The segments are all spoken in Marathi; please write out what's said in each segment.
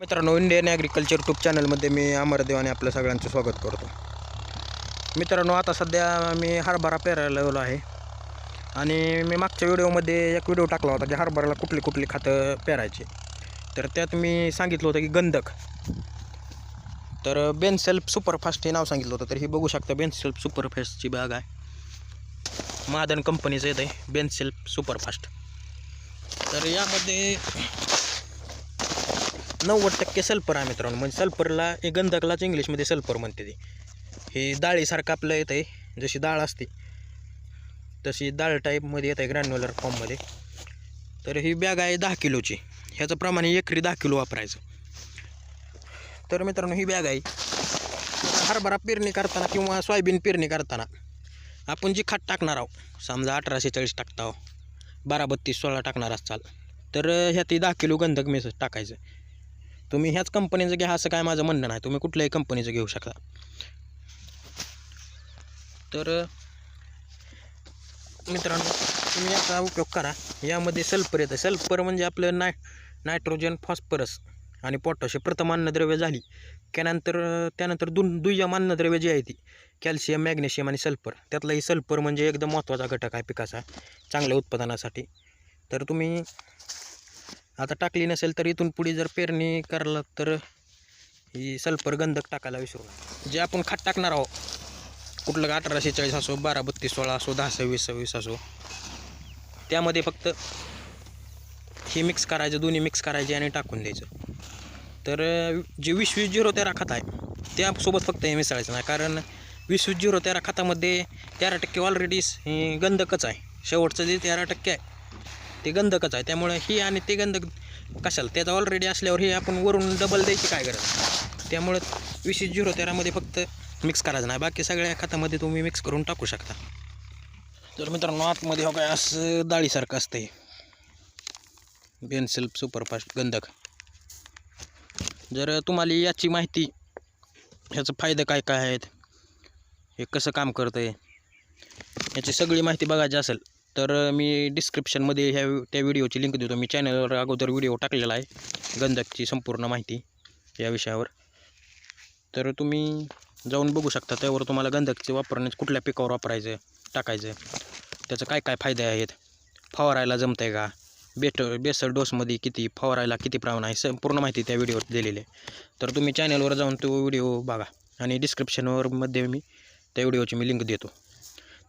मित्रांनो इंडियन ॲग्रिकल्चर यूट्यूब चॅनलमध्ये मी अमरदेव आणि आपलं सगळ्यांचं स्वागत करतो. मित्रांनो आता सध्या मी हरभरा पेरायला आहे. आणि मी मागच्या व्हिडिओमध्ये एक व्हिडिओ टाकला होता की हरभऱ्याला कुठली कुठली खातं पेरायची. तर त्यात मी सांगितलं होतं की गंधक. तर बेनसेल्फ सुपरफास्ट हे नाव सांगितलं होतं तर ही बघू शकता बेनसेल्फ सुपरफास्टची बॅग आहे. महादन कंपनीचं येतं आहे बेनसेल्फ सुपरफास्ट तर यामध्ये नव्वद टक्के सल्फर आहे मित्रांनो. म्हणजे सल्फरला हे गंधकलाच इंग्लिशमध्ये सल्फर म्हणते ते. हे डाळीसारखं आपलं येतं आहे जशी डाळ असते तशी डाळ टाईपमध्ये येत आहे ग्रॅन्युलर फॉर्ममध्ये तर ही बॅग आहे दहा किलोची. ह्याचं प्रमाण एकरी दहा किलो वापरायचं. तर मित्रांनो ही बॅग आहे. हरभरा पेरणी करताना किंवा सोयाबीन पेरणी करताना आपण जी खात टाकणार आहोत समजा अठराशे चाळीस टाकता आहो बारा बत्तीस सोळा टाकणार असाल तर ह्यात दहा किलो गंधक मेस टाकायचं. तुम्ही ह्याच कंपनीचं घ्या असं काय माझं म्हणणं नाही. तुम्ही कुठल्याही कंपनीचं घेऊ शकता. तर मित्रांनो तुम्ही याचा उपयोग करा. यामध्ये सल्फर येतं. सल्फर म्हणजे आपलं नाय नायट्रोजन फॉस्फरस आणि पोटॅश हे प्रथम अन्नद्रव्य झाली. त्यानंतर त्यानंतर दु दुय्यम अन्नद्रव्य जी आहे ती कॅल्शियम मॅग्नेशियम आणि सल्फर. त्यातलाही सल्फर म्हणजे एकदम महत्त्वाचा घटक आहे पिकाचा चांगल्या उत्पादनासाठी. तर तुम्ही आता टाकली नसेल तर इथून पुढे जर पेरणी करला तर ही सल्फर गंधक टाकायला विसरू नका. जे आपण खात टाकणार आहोत कुठलं अठराशे चाळीस असो बारा बत्तीस सोळा असो दहा सव्वीस सव्वीस असो त्यामध्ये फक्त हे मिक्स करायचं दोन्ही मिक्स करायचे आणि टाकून द्यायचं. तर जे वीस वीस झिरो तेरा खत आहे त्यासोबत फक्त हे मिसळायचं नाही. कारण वीस वीस झिरो तेरा खतामध्ये तेरा टक्के ऑलरेडी गंधकच आहे. शेवटचं जे तेरा टक्के आहे ते गंधकच आहे. त्यामुळे ही आणि ते गंधक कशाला? त्याचा ऑलरेडी असल्यावर हे आपण वरून डबल द्यायची काय गरज त्यामुळं वीस झिरो तेरामध्ये फक्त मिक्स करायचं नाही. बाकी सगळ्या खतामध्ये तुम्ही मिक्स करून टाकू शकता. तर मित्रांनो आतमध्ये हो काय असं डाळीसारखं असतं हे बेनसेल्फ सुपरफास्ट गंधक. जर तुम्हाला याची माहिती ह्याचं फायदे काय काय आहेत हे कसं काम करतं आहे याची सगळी माहिती बघायची असेल तर मी डिस्क्रिप्शनमध्ये ह्या त्या व्हिडिओची लिंक देतो. मी चॅनलवर अगोदर व्हिडिओ टाकलेला आहे. गंधकची संपूर्ण माहिती या विषयावर. तर तुम्ही जाऊन बघू शकता त्यावर तुम्हाला गंधकचे वापरण्याचे कुठल्या पिकावर वापरायचं टाकायचं त्याचं काय काय फायदे आहेत फवारायला जमतं आहे का बेट बेसर डोसमध्ये किती फवारायला किती प्रमाण आहे संपूर्ण माहिती त्या व्हिडिओवर दिलेली आहे. तर तुम्ही चॅनलवर जाऊन तो व्हिडिओ बघा. आणि डिस्क्रिप्शनवर मध्ये मी त्या व्हिडिओची मी लिंक देतो.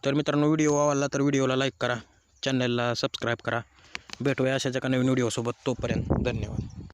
तर मित्रांनो व्हिडिओ आवडला तर व्हिडिओला लाईक करा. चॅनलला सबस्क्राईब करा. भेटूया अशाच एका नवीन व्हिडिओसोबत. तोपर्यंत धन्यवाद.